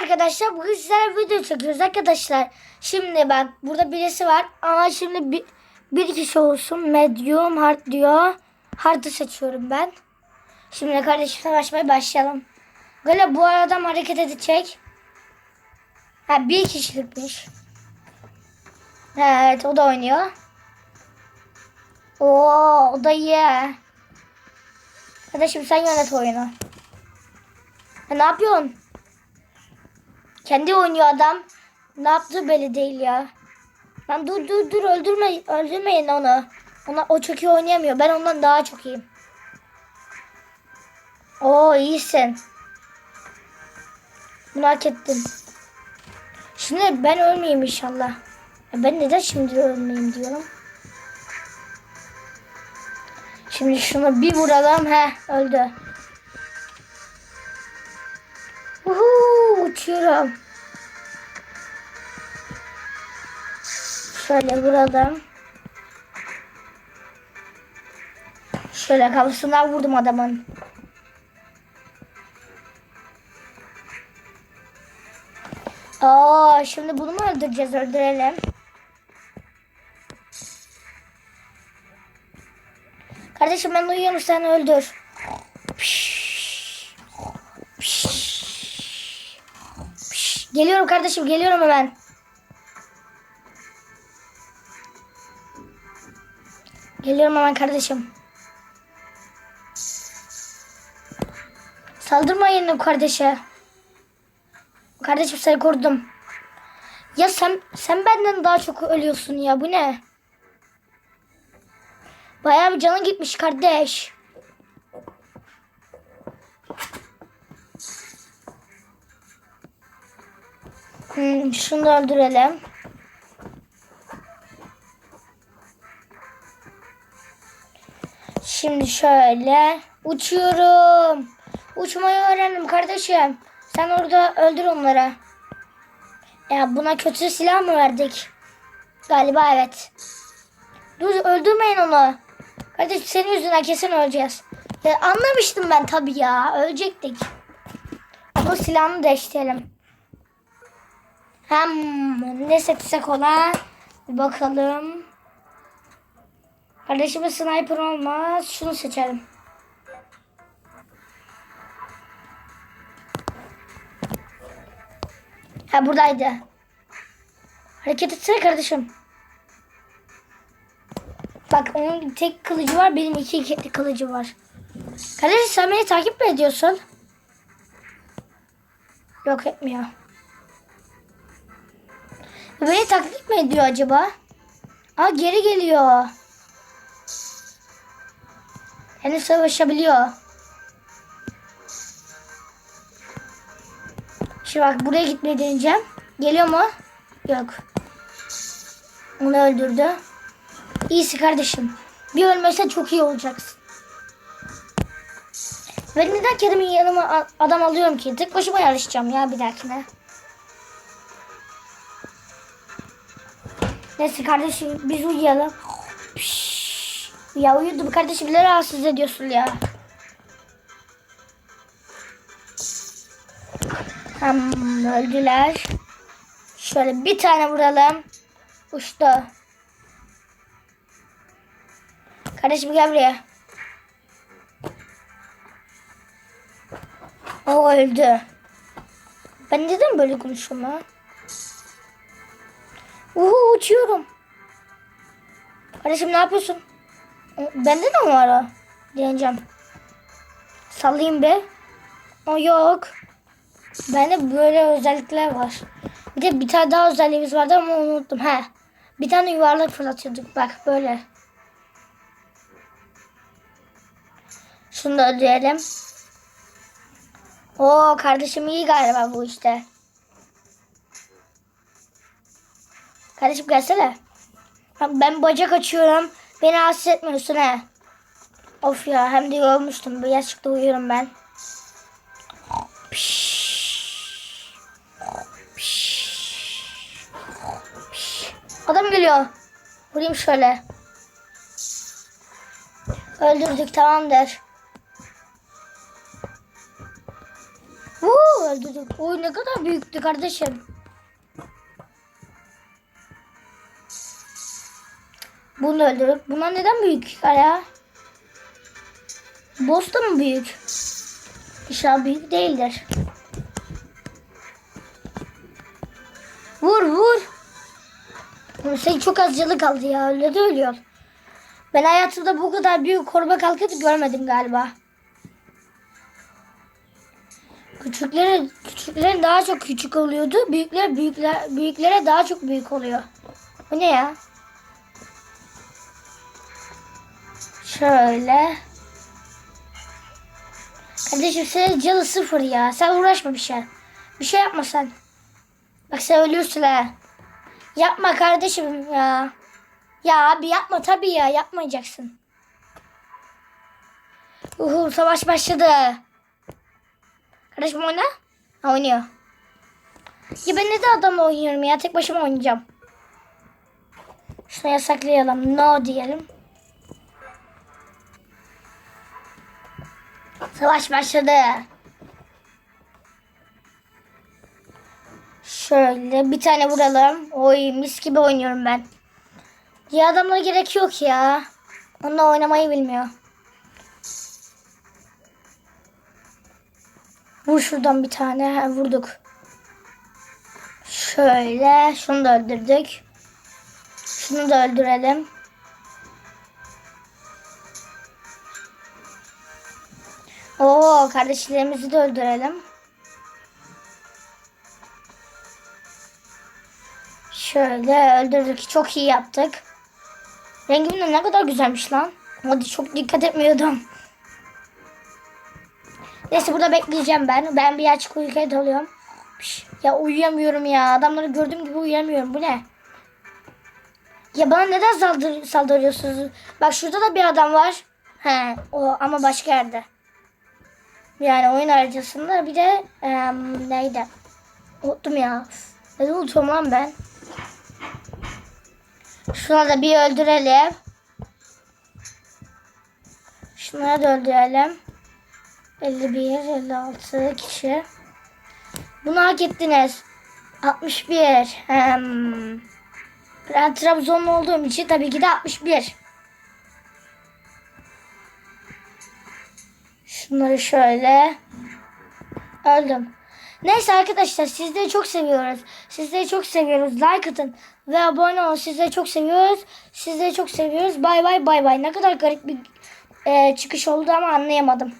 arkadaşlar bugün sizlerle video çekiyoruz arkadaşlar. Şimdi bak burada birisi var ama şimdi bir, bir kişi olsun. Medium hard diyor. Hard'ı seçiyorum ben. Şimdi kardeşim savaşmaya başlayalım. Böyle bu adam hareket edecek. Ha bir kişilikmiş. Evet o da oynuyor. Oo o da iyi. Kardeşim sen yönet oyunu. Ha, ne yapıyorsun? Kendi oynuyor adam. Ne yaptığı belli değil ya. Lan dur dur dur öldürme öldürmeyin onu. Ona o çok iyi oynayamıyor. Ben ondan daha çok iyiyim. Oo iyisin. Bunu hak ettin. Şimdi ben ölmeyeyim inşallah. Ben neden şimdi ölmeyeyim diyorum. Şimdi şunu bir vuralım. He öldü. Uhu, uçuyorum. Şöyle vuralım. Şöyle kafasından vurdum adamın. Aa, şimdi bunu mu öldüreceğiz? Öldürelim. Kardeşim ben uyuyorum sen öldür. Geliyorum kardeşim geliyorum hemen. Geliyorum hemen kardeşim. Saldırmayın kardeşe. Kardeşim seni korudum. Ya sen sen benden daha çok ölüyorsun ya bu ne? Bayağı bir canın gitmiş kardeş. Hmm, şunu da öldürelim. Şimdi şöyle uçuyorum. Uçmayı öğrendim kardeşim. Sen orada öldür onları. Ya buna kötü silah mı verdik? Galiba evet. Dur öldürmeyin onu. Kardeşim senin yüzünden kesin öleceğiz. Ya anlamıştım ben tabii ya. Ölecektik. Ama silahını değiştirelim. Hem ne seçsek ona? Bir bakalım. Kardeşime sniper olmaz. Şunu seçelim. Ha buradaydı. Hareket etsene kardeşim. Bak onun tek kılıcı var. Benim iki, iki kılıcı var. Kardeşim sen beni takip mi ediyorsun? Yok etmiyor. Beni taklit mi ediyor acaba? Aa geri geliyor. Yani savaşabiliyor. Şimdi bak buraya gitmeyi deneyeceğim. Geliyor mu? Yok. Onu öldürdü. İyisi kardeşim. Bir ölmese çok iyi olacaksın. Ben neden kendimi yanıma adam alıyorum ki? Tek başıma yarışacağım ya bir dahakine. Neyse kardeşim biz uyuyalım. Piş. Ya uyudu bu kardeşim bile rahatsız ediyorsun ya. Tamam öldüler. Şöyle bir tane vuralım. Uçtu. Kardeşim gel buraya. O öldü. Ben neden böyle konuşuyorum ha? Uhu uçuyorum. Kardeşim ne yapıyorsun? Bende de mi var o? Deneyeceğim. Sallayayım be. O yok. Bende böyle özellikler var. Bir de bir tane daha özelliğimiz vardı ama unuttum. He. Bir tane yuvarlak fırlatıyorduk. Bak böyle. Şunu da ödeyelim. Oo kardeşim iyi galiba bu işte. Kardeşim gelsene. Bak ben bacak açıyorum. Beni rahatsız etmiyorsun he. Of ya hem de yormuştum. Bu yaşlıkta uyuyorum ben. Adam geliyor. Vurayım şöyle. Öldürdük tamamdır. Woo, öldürdük. Oy ne kadar büyüktü kardeşim. Bunu öldürdük. Bunlar neden büyük ya? Boss da mı büyük? İnşallah büyük değildir. Vur vur. Senin çok az canı kaldı ya. Öyle de ölüyor. Ben hayatımda bu kadar büyük koruma kalkanı görmedim galiba. Küçükleri küçüklerin daha çok küçük oluyordu. Büyükler büyükler büyüklere daha çok büyük oluyor. Bu ne ya? Şöyle. Kardeşim senin canı sıfır ya. Sen uğraşma bir şey. Bir şey yapma sen. Bak sen ölüyorsun ha. Yapma kardeşim ya. Ya abi yapma tabii ya. Yapmayacaksın. Uhu savaş başladı. Kardeşim oyna. Ha, oynuyor. Ya ben neden adamla oynuyorum ya? Tek başıma oynayacağım. Şunu yasaklayalım. No diyelim. Savaş başladı. Şöyle bir tane vuralım. Oy mis gibi oynuyorum ben. Diğer adamlara gerek yok ya. Onunla oynamayı bilmiyor. Vur şuradan bir tane. Ha, vurduk. Şöyle. Şunu da öldürdük. Şunu da öldürelim. Oo kardeşlerimizi de öldürelim. Şöyle öldürdük. Çok iyi yaptık. Rengim de ne kadar güzelmiş lan. Hadi çok dikkat etmiyordum. Neyse burada bekleyeceğim ben. Ben bir açık uykuya dalıyorum. Ya uyuyamıyorum ya. Adamları gördüğüm gibi uyuyamıyorum. Bu ne? Ya bana neden saldır saldırıyorsunuz? Bak şurada da bir adam var. He, o ama başka yerde. Yani oyun haritasında bir de em, neydi? Unuttum ya. Ne unutuyorum lan ben? Şuna da bir öldürelim. Şunları da öldürelim. 51, 56 kişi. Bunu hak ettiniz. 61. Hem, ben Trabzonlu olduğum için tabii ki de 61. Şunları şöyle. Öldüm. Neyse arkadaşlar sizleri çok seviyoruz. Sizleri çok seviyoruz. Like atın ve abone olun. Sizleri çok seviyoruz. Sizleri çok seviyoruz. Bay bay bay bay. Ne kadar garip bir e, çıkış oldu ama anlayamadım.